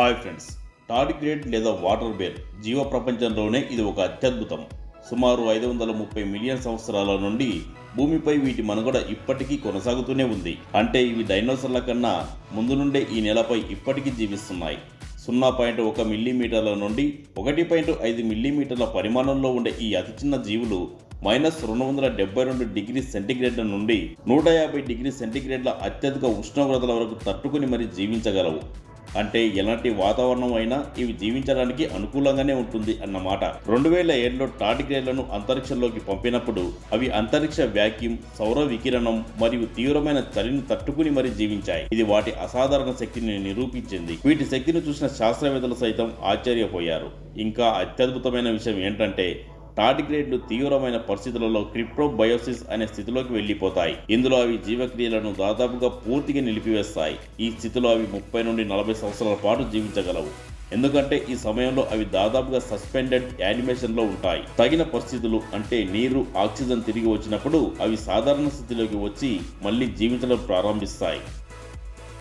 Hi friends tardigrade లేదా water bear జీవ ప్రపంచంలోనే ఇది ఒక అత్యద్భుతం. సుమారు ఐదు వందల ముప్పై మిలియన్ సంవత్సరాల నుండి భూమిపై వీటి మనుగడ ఇప్పటికీ కొనసాగుతూనే ఉంది. అంటే ఇవి డైనోసర్ల కన్నా ముందు నుండే ఈ నెలపై ఇప్పటికీ జీవిస్తున్నాయి. సున్నా పాయింట్ ఒక మిల్లీమీటర్ల నుండి ఒకటి పాయింట్ ఐదు మిల్లీమీటర్ల పరిమాణంలో ఉండే ఈ అతి చిన్న జీవులు మైనస్ రెండు వందల డెబ్బై రెండు డిగ్రీ సెంటీగ్రేడ్ల నుండి నూట యాభై డిగ్రీ సెంటీగ్రేడ్ల అత్యధిక ఉష్ణోగ్రతల వరకు తట్టుకుని మరి జీవించగలవు. అంటే ఎలాంటి వాతావరణం అయినా ఇవి జీవించడానికి అనుకూలంగానే ఉంటుంది అన్నమాట. రెండు వేల ఏడులో టాటిగ్రేడ్లను అంతరిక్షంలోకి పంపినప్పుడు అవి అంతరిక్ష వ్యాక్యూమ్ సౌర వికిరణం మరియు తీవ్రమైన చలిని తట్టుకుని మరీ జీవించాయి. ఇది వాటి అసాధారణ శక్తిని నిరూపించింది. వీటి శక్తిని చూసిన శాస్త్రవేత్తలు సైతం ఆశ్చర్యపోయారు. ఇంకా అత్యద్భుతమైన విషయం ఏంటంటే టాటిగ్రేడ్లు తీవ్రమైన పరిస్థితులలో క్రిప్టోబయోసిస్ అనే స్థితిలోకి వెళ్ళిపోతాయి. ఇందులో అవి జీవక్రియలను దాదాపుగా పూర్తిగా నిలిపివేస్తాయి. ఈ స్థితిలో అవి ముప్పై నుండి నలభై సంవత్సరాల పాటు జీవించగలవు. ఎందుకంటే ఈ సమయంలో అవి దాదాపుగా సస్పెండెడ్ యానిమేషన్లో ఉంటాయి. తగిన పరిస్థితులు అంటే నీరు ఆక్సిజన్ తిరిగి వచ్చినప్పుడు అవి సాధారణ స్థితిలోకి వచ్చి మళ్ళీ జీవించడం ప్రారంభిస్తాయి.